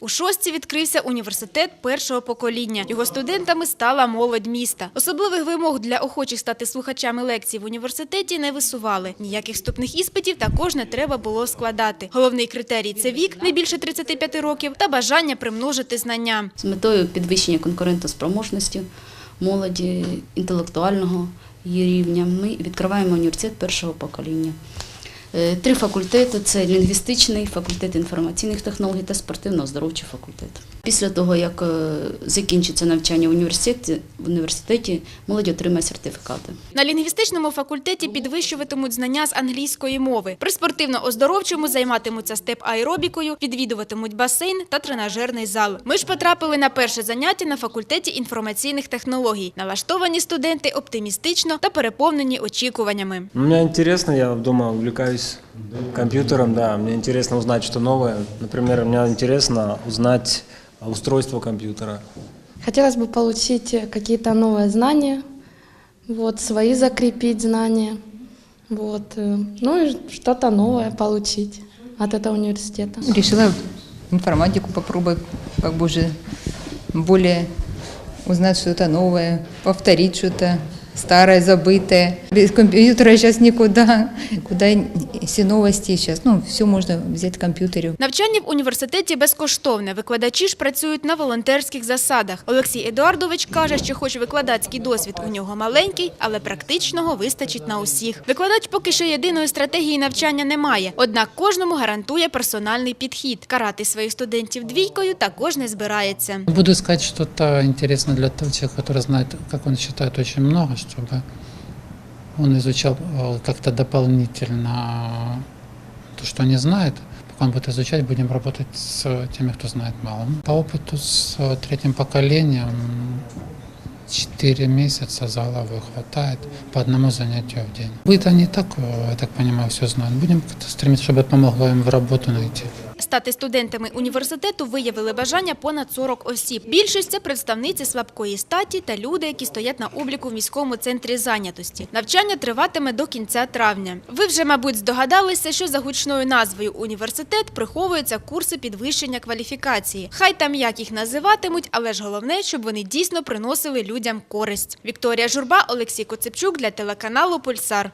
У шостці відкрився університет першого покоління. Його студентами стала молодь міста. Особливих вимог для охочих стати слухачами лекцій в університеті не висували. Ніяких вступних іспитів також не треба було складати. Головний критерій це вік, не більше 35 років, та бажання примножити знання. з метою підвищення конкурентоспроможності молоді, інтелектуального її рівня. Ми відкриваємо університет першого покоління. Е, Три факультети це лінгвістичний, факультет інформаційних технологій та спортивно-оздоровчий факультет. Після того, як е, закінчиться навчання в університеті, в університеті молодь отримає сертифікати. На лінгвістичному факультеті підвищуватимуть знання з англійської мови. При спортивно-оздоровчому займатимуться степ-аеробікою, відвідуватимуть басейн та тренажерний зал. Ми ж потрапили на перше заняття на факультеті інформаційних технологій. Налаштовані студенти оптимістично та переповнені очікуваннями. Мне интересно, я дома увлекаюсь компьютером, да, мне интересно узнать что новое. Например, мне интересно узнать устройство компьютера. Хотелось бы получить э, какие-то новые знания, вот, свои закрепить знания, вот, э, ну и что-то новое получить от этого университета. Решила информатику попробовать, как бы уже более узнать что-то новое, повторить что-то старое, забытое. Без компьютера сейчас никуда, куда и все новости сейчас, ну, все можно взять в компьютере. Навчання в університеті безкоштовне. Викладачі ж працюють на волонтерських засадах. Олексій Едуардович каже, що хоч викладацький досвід у нього маленький, але практичного вистачить на усіх. Викладач поки що єдиної стратегії навчання немає. Однак кожному гарантує персональний підхід. Карати своїх студентів двійкою також не збирається. Буду искать что-то интересное для того человека, который знает, как он считает, очень много, чтобы он изучал э, как-то дополнительно то, что не знает. Пока он будет изучать, будем работать с теми, кто знает мало. По опыту с э, третьим поколением 4 месяца за головой хватает по одному занятию в день. Будет они так, э, я так понимаю, все знают. Будем стремиться, чтобы это помогло им в работу найти. Стати студентами університету виявили бажання понад 40 осіб. Більшість це представниці слабкої статі та люди, які стоять на обліку в міському центрі зайнятості. Навчання триватиме до кінця травня. Ви вже, мабуть, здогадалися, що за гучною назвою університет приховуються курси підвищення кваліфікації. Хай там як їх називатимуть, але ж головне, щоб вони дійсно приносили людям користь. Вікторія Журба, Олексій Коцепчук для телеканалу Пульсар.